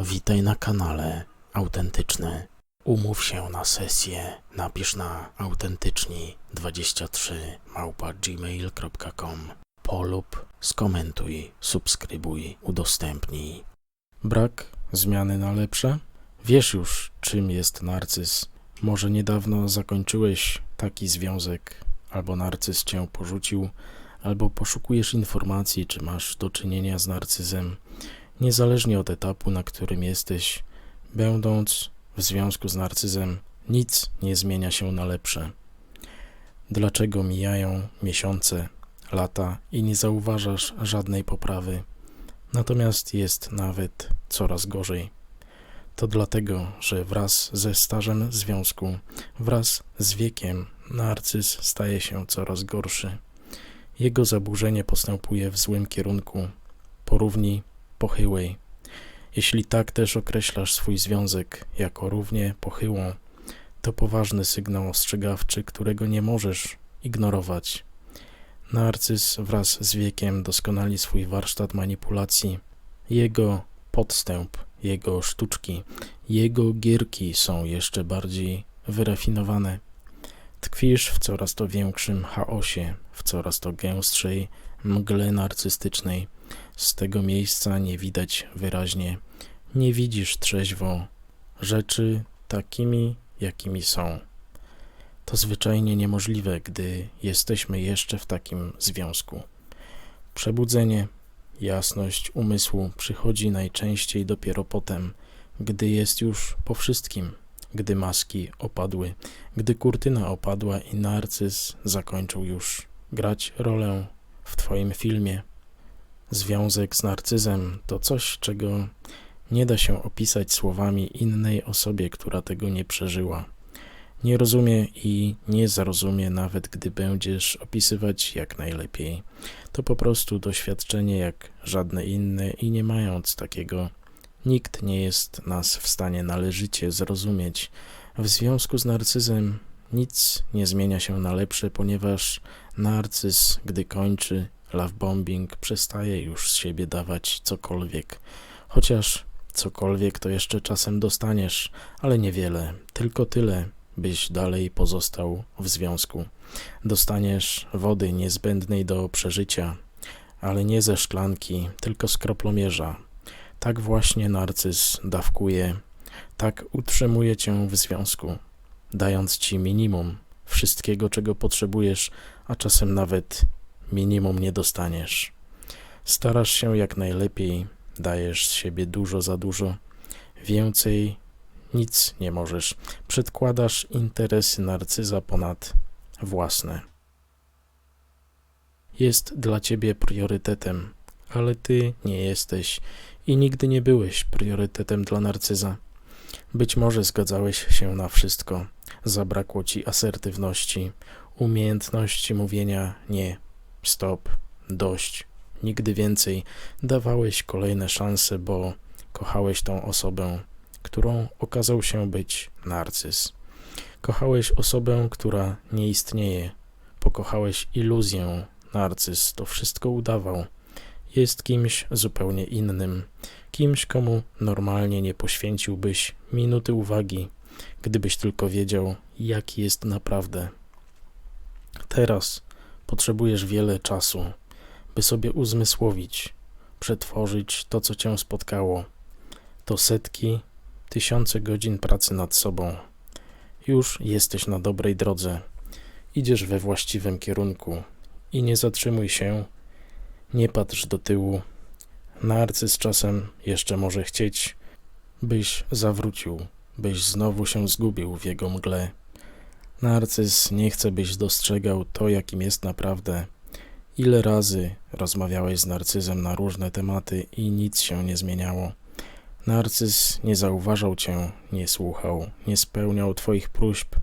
Witaj na kanale Autentyczny. Umów się na sesję. Napisz na autentyczni23 małpa gmail.com Polub, skomentuj, subskrybuj, udostępnij. Brak zmiany na lepsze? Wiesz już, czym jest narcyz. Może niedawno zakończyłeś taki związek, albo narcyz cię porzucił, albo poszukujesz informacji, czy masz do czynienia z narcyzem. Niezależnie od etapu, na którym jesteś, będąc w związku z narcyzem, nic nie zmienia się na lepsze. Dlaczego mijają miesiące, lata i nie zauważasz żadnej poprawy? Natomiast jest nawet coraz gorzej. To dlatego, że wraz ze stażem związku, wraz z wiekiem, narcyz staje się coraz gorszy. Jego zaburzenie postępuje w złym kierunku, porówni pochyłej. Jeśli tak też określasz swój związek jako równie pochyłą, to poważny sygnał ostrzegawczy, którego nie możesz ignorować. Narcyz wraz z wiekiem doskonali swój warsztat manipulacji. Jego podstęp, jego sztuczki, jego gierki są jeszcze bardziej wyrafinowane. Tkwisz w coraz to większym chaosie, w coraz to gęstszej mgle narcystycznej. Z tego miejsca nie widać wyraźnie, nie widzisz trzeźwo rzeczy takimi, jakimi są. To zwyczajnie niemożliwe, gdy jesteśmy jeszcze w takim związku. Przebudzenie, jasność umysłu przychodzi najczęściej dopiero potem, gdy jest już po wszystkim, gdy maski opadły, gdy kurtyna opadła i narcyz zakończył już grać rolę w Twoim filmie. Związek z narcyzem to coś, czego nie da się opisać słowami innej osobie, która tego nie przeżyła. Nie rozumie i nie zrozumie, nawet gdy będziesz opisywać jak najlepiej. To po prostu doświadczenie jak żadne inne i nie mając takiego, nikt nie jest nas w stanie należycie zrozumieć. W związku z narcyzem nic nie zmienia się na lepsze, ponieważ narcyz, gdy kończy love bombing, przestaje już z siebie dawać cokolwiek. Chociaż cokolwiek to jeszcze czasem dostaniesz, ale niewiele, tylko tyle, byś dalej pozostał w związku. Dostaniesz wody niezbędnej do przeżycia, ale nie ze szklanki, tylko z kroplomierza. Tak właśnie narcyz dawkuje, tak utrzymuje cię w związku, dając ci minimum wszystkiego, czego potrzebujesz, a czasem nawet minimum nie dostaniesz. Starasz się jak najlepiej, dajesz z siebie dużo za dużo, więcej nic nie możesz. Przedkładasz interesy narcyza ponad własne. Jest dla ciebie priorytetem, ale ty nie jesteś i nigdy nie byłeś priorytetem dla narcyza. Być może zgadzałeś się na wszystko, zabrakło ci asertywności, umiejętności mówienia nie, stop, dość, nigdy więcej. Dawałeś kolejne szanse, bo kochałeś tą osobę, którą okazał się być narcyz. Kochałeś osobę, która nie istnieje. Pokochałeś iluzję. Narcyz to wszystko udawał. Jest kimś zupełnie innym, kimś, komu normalnie nie poświęciłbyś minuty uwagi, gdybyś tylko wiedział, jaki jest naprawdę. Teraz potrzebujesz wiele czasu, by sobie uzmysłowić, przetworzyć to, co cię spotkało. To setki, tysiące godzin pracy nad sobą. Już jesteś na dobrej drodze. Idziesz we właściwym kierunku i nie zatrzymuj się, nie patrz do tyłu. Narcyz czasem jeszcze może chcieć, byś zawrócił, byś znowu się zgubił w jego mgle. Narcyz nie chce, byś dostrzegał to, jakim jest naprawdę. Ile razy rozmawiałeś z narcyzem na różne tematy i nic się nie zmieniało. Narcyz nie zauważał cię, nie słuchał, nie spełniał twoich próśb,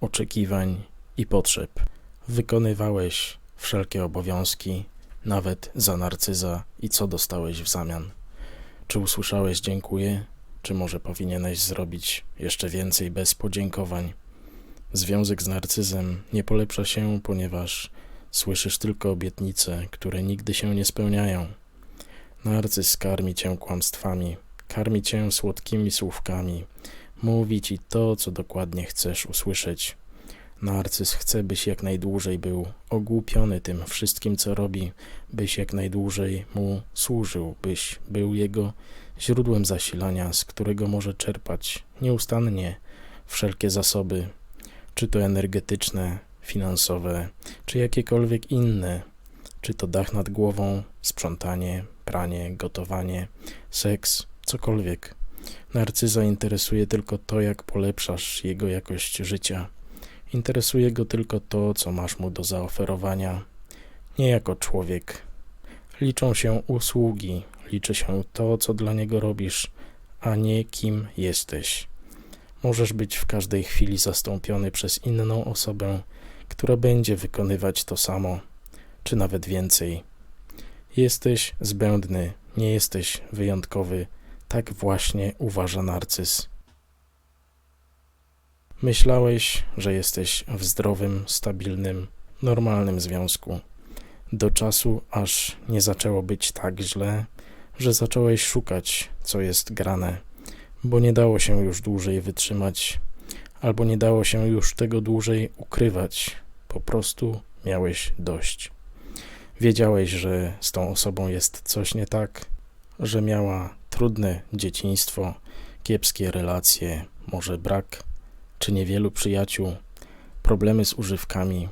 oczekiwań i potrzeb. Wykonywałeś wszelkie obowiązki, nawet za narcyza i co dostałeś w zamian. Czy usłyszałeś dziękuję, czy może powinieneś zrobić jeszcze więcej bez podziękowań? Związek z narcyzem nie polepsza się, ponieważ słyszysz tylko obietnice, które nigdy się nie spełniają. Narcyz karmi cię kłamstwami, karmi cię słodkimi słówkami, mówi ci to, co dokładnie chcesz usłyszeć. Narcyz chce, byś jak najdłużej był ogłupiony tym wszystkim, co robi, byś jak najdłużej mu służył, byś był jego źródłem zasilania, z którego może czerpać nieustannie wszelkie zasoby, czy to energetyczne, finansowe, czy jakiekolwiek inne, czy to dach nad głową, sprzątanie, pranie, gotowanie, seks, cokolwiek. Narcyza interesuje tylko to, jak polepszasz jego jakość życia. Interesuje go tylko to, co masz mu do zaoferowania, nie jako człowiek. Liczą się usługi, liczy się to, co dla niego robisz, a nie kim jesteś. Możesz być w każdej chwili zastąpiony przez inną osobę, która będzie wykonywać to samo, czy nawet więcej. Jesteś zbędny, nie jesteś wyjątkowy. Tak właśnie uważa narcyz. Myślałeś, że jesteś w zdrowym, stabilnym, normalnym związku. Do czasu, aż nie zaczęło być tak źle, że zacząłeś szukać, co jest grane, bo nie dało się już dłużej wytrzymać, albo nie dało się już tego dłużej ukrywać. Po prostu miałeś dość. Wiedziałeś, że z tą osobą jest coś nie tak, że miała trudne dzieciństwo, kiepskie relacje, może brak czy niewielu przyjaciół, problemy z używkami,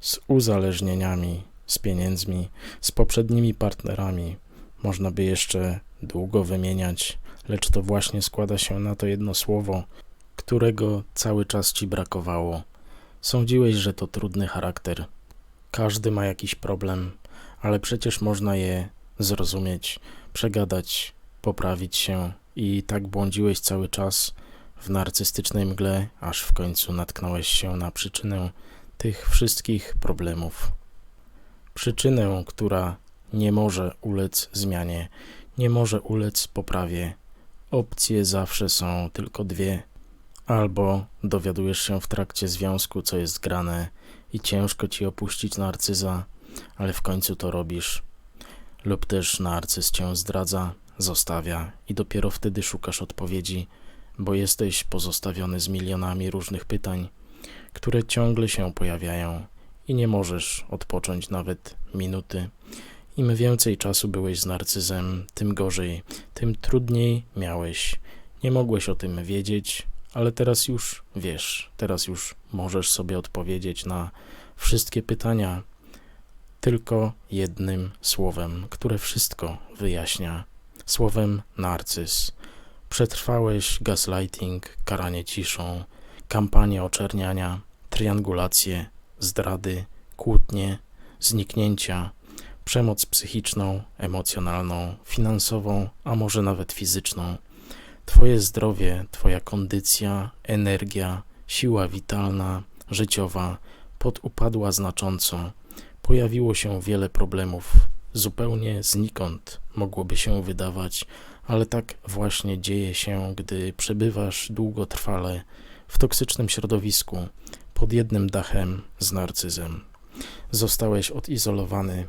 z uzależnieniami, z pieniędzmi, z poprzednimi partnerami. Można by jeszcze długo wymieniać, lecz to właśnie składa się na to jedno słowo, którego cały czas ci brakowało. Sądziłeś, że to trudny charakter. Każdy ma jakiś problem, ale przecież można je zrozumieć, przegadać, poprawić się i tak błądziłeś cały czas w narcystycznej mgle, aż w końcu natknąłeś się na przyczynę tych wszystkich problemów. Przyczynę, która nie może ulec zmianie, nie może ulec poprawie. Opcje zawsze są tylko dwie. Albo dowiadujesz się w trakcie związku, co jest grane, i ciężko ci opuścić narcyza, ale w końcu to robisz. Lub też narcyz cię zdradza, zostawia i dopiero wtedy szukasz odpowiedzi, bo jesteś pozostawiony z milionami różnych pytań, które ciągle się pojawiają i nie możesz odpocząć nawet minuty. Im więcej czasu byłeś z narcyzem, tym gorzej, tym trudniej miałeś. Nie mogłeś o tym wiedzieć, ale teraz już wiesz, teraz już możesz sobie odpowiedzieć na wszystkie pytania tylko jednym słowem, które wszystko wyjaśnia. Słowem narcyz. Przetrwałeś gaslighting, karanie ciszą, kampanię oczerniania, triangulację, zdrady, kłótnie, zniknięcia, przemoc psychiczną, emocjonalną, finansową, a może nawet fizyczną. Twoje zdrowie, Twoja kondycja, energia, siła witalna, życiowa podupadła znacząco. Pojawiło się wiele problemów, zupełnie znikąd mogłoby się wydawać, ale tak właśnie dzieje się, gdy przebywasz długotrwale w toksycznym środowisku pod jednym dachem z narcyzem. Zostałeś odizolowany,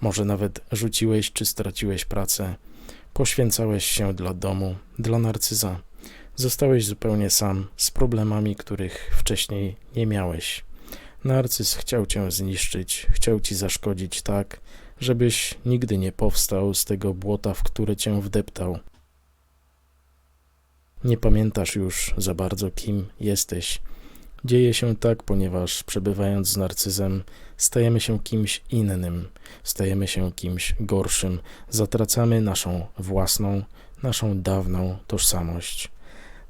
może nawet rzuciłeś czy straciłeś pracę, poświęcałeś się dla domu, dla narcyza. Zostałeś zupełnie sam z problemami, których wcześniej nie miałeś. Narcyz chciał cię zniszczyć, chciał ci zaszkodzić tak, żebyś nigdy nie powstał z tego błota, w które cię wdeptał. Nie pamiętasz już za bardzo, kim jesteś. Dzieje się tak, ponieważ przebywając z narcyzem, stajemy się kimś innym, stajemy się kimś gorszym, zatracamy naszą własną, naszą dawną tożsamość.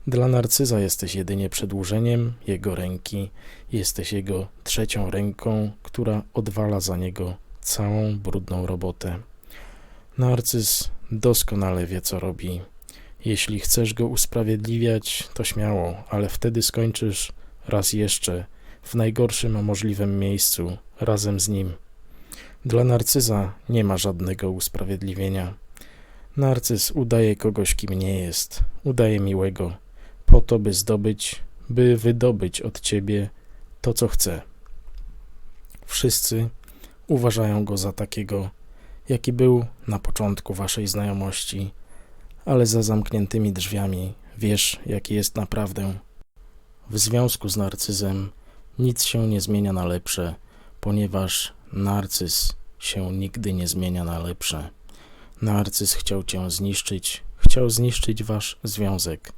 Dla narcyza jesteś jedynie przedłużeniem jego ręki, jesteś jego trzecią ręką, która odwala za niego całą brudną robotę. Narcyz doskonale wie, co robi. Jeśli chcesz go usprawiedliwiać, to śmiało, ale wtedy skończysz raz jeszcze w najgorszym możliwym miejscu razem z nim. Dla narcyza nie ma żadnego usprawiedliwienia. Narcyz udaje kogoś, kim nie jest, udaje miłego, po to, by zdobyć, by wydobyć od ciebie to, co chce. Wszyscy uważają go za takiego, jaki był na początku waszej znajomości, ale za zamkniętymi drzwiami wiesz, jaki jest naprawdę. W związku z narcyzem nic się nie zmienia na lepsze, ponieważ narcyz się nigdy nie zmienia na lepsze. Narcyz chciał cię zniszczyć, chciał zniszczyć wasz związek.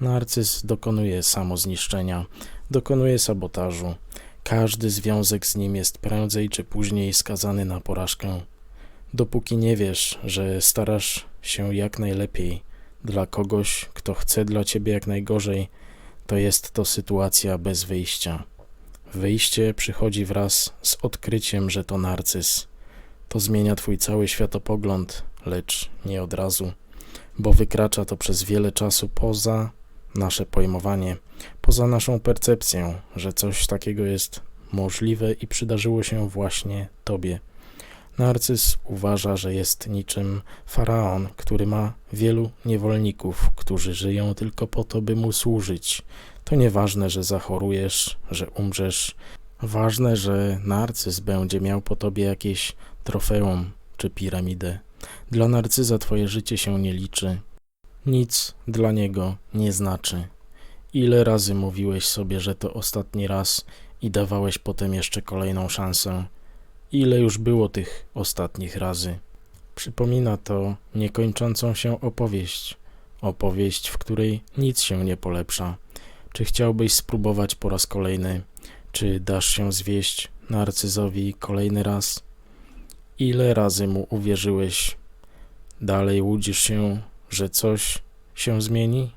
Narcyz dokonuje samozniszczenia, dokonuje sabotażu. Każdy związek z nim jest prędzej czy później skazany na porażkę. Dopóki nie wiesz, że starasz się jak najlepiej dla kogoś, kto chce dla ciebie jak najgorzej, to jest to sytuacja bez wyjścia. Wyjście przychodzi wraz z odkryciem, że to narcyz. To zmienia twój cały światopogląd, lecz nie od razu, bo wykracza to przez wiele czasu poza nasze pojmowanie, poza naszą percepcję, że coś takiego jest możliwe i przydarzyło się właśnie tobie. Narcyz uważa, że jest niczym faraon, który ma wielu niewolników, którzy żyją tylko po to, by mu służyć. To nieważne, że zachorujesz, że umrzesz. Ważne, że narcyz będzie miał po tobie jakieś trofeum czy piramidę. Dla narcyza twoje życie się nie liczy. Nic dla niego nie znaczy. Ile razy mówiłeś sobie, że to ostatni raz i dawałeś potem jeszcze kolejną szansę? Ile już było tych ostatnich razy? Przypomina to niekończącą się opowieść. Opowieść, w której nic się nie polepsza. Czy chciałbyś spróbować po raz kolejny? Czy dasz się zwieść narcyzowi kolejny raz? Ile razy mu uwierzyłeś? Dalej łudzisz się, że coś się zmieni?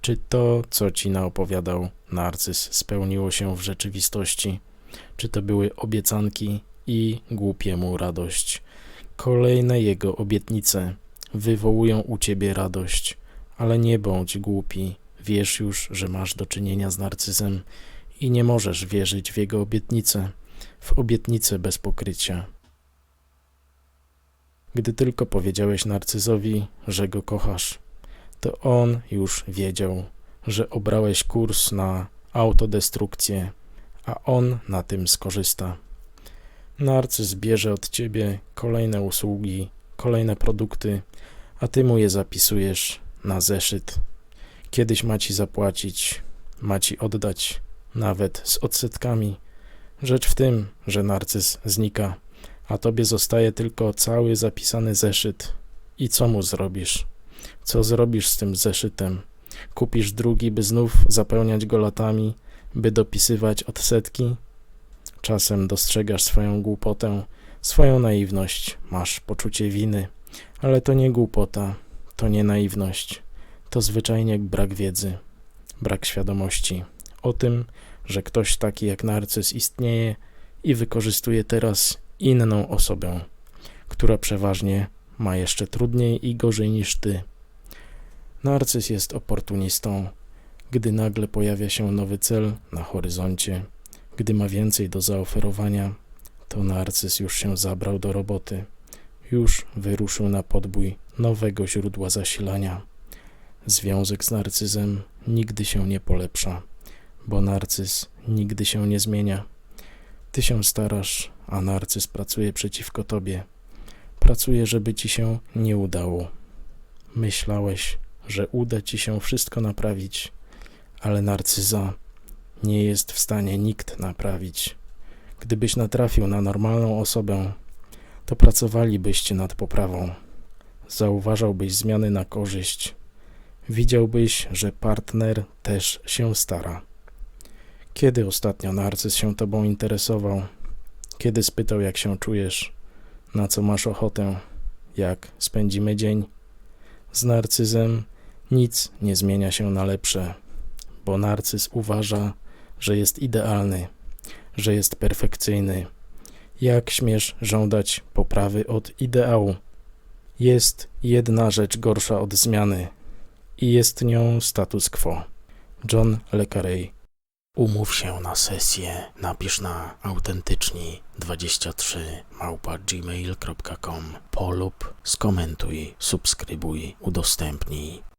Czy to, co ci naopowiadał narcyz, spełniło się w rzeczywistości? Czy to były obiecanki i głupiemu radość? Kolejne jego obietnice wywołują u ciebie radość, ale nie bądź głupi. Wiesz już, że masz do czynienia z narcyzem i nie możesz wierzyć w jego obietnice, w obietnice bez pokrycia. Gdy tylko powiedziałeś narcyzowi, że go kochasz, to on już wiedział, że obrałeś kurs na autodestrukcję, a on na tym skorzysta. Narcyz bierze od ciebie kolejne usługi, kolejne produkty, a ty mu je zapisujesz na zeszyt. Kiedyś ma ci zapłacić, ma ci oddać, nawet z odsetkami. Rzecz w tym, że narcyz znika, a tobie zostaje tylko cały zapisany zeszyt. I co mu zrobisz? Co zrobisz z tym zeszytem? Kupisz drugi, by znów zapełniać go latami, by dopisywać odsetki? Czasem dostrzegasz swoją głupotę, swoją naiwność, masz poczucie winy, ale to nie głupota, to nie naiwność, to zwyczajnie brak wiedzy, brak świadomości o tym, że ktoś taki jak narcyz istnieje i wykorzystuje teraz inną osobę, która przeważnie ma jeszcze trudniej i gorzej niż ty. Narcyz jest oportunistą, gdy nagle pojawia się nowy cel na horyzoncie, gdy ma więcej do zaoferowania, to narcyz już się zabrał do roboty, już wyruszył na podbój nowego źródła zasilania. Związek z narcyzem nigdy się nie polepsza, bo narcyz nigdy się nie zmienia. Ty się starasz, a narcyz pracuje przeciwko tobie. Pracuje, żeby ci się nie udało. Myślałeś, że uda ci się wszystko naprawić, ale narcyza nie jest w stanie nikt naprawić. Gdybyś natrafił na normalną osobę, to pracowalibyście nad poprawą. Zauważałbyś zmiany na korzyść. Widziałbyś, że partner też się stara. Kiedy ostatnio narcyz się tobą interesował? Kiedy spytał, jak się czujesz, na co masz ochotę, jak spędzimy dzień? Z narcyzem nic nie zmienia się na lepsze, bo narcyz uważa, że jest idealny, że jest perfekcyjny. Jak śmiesz żądać poprawy od ideału? Jest jedna rzecz gorsza od zmiany i jest nią status quo. John Le Umów się na sesję, napisz na autentyczni23 małpa gmail.com polub, skomentuj, subskrybuj, udostępnij.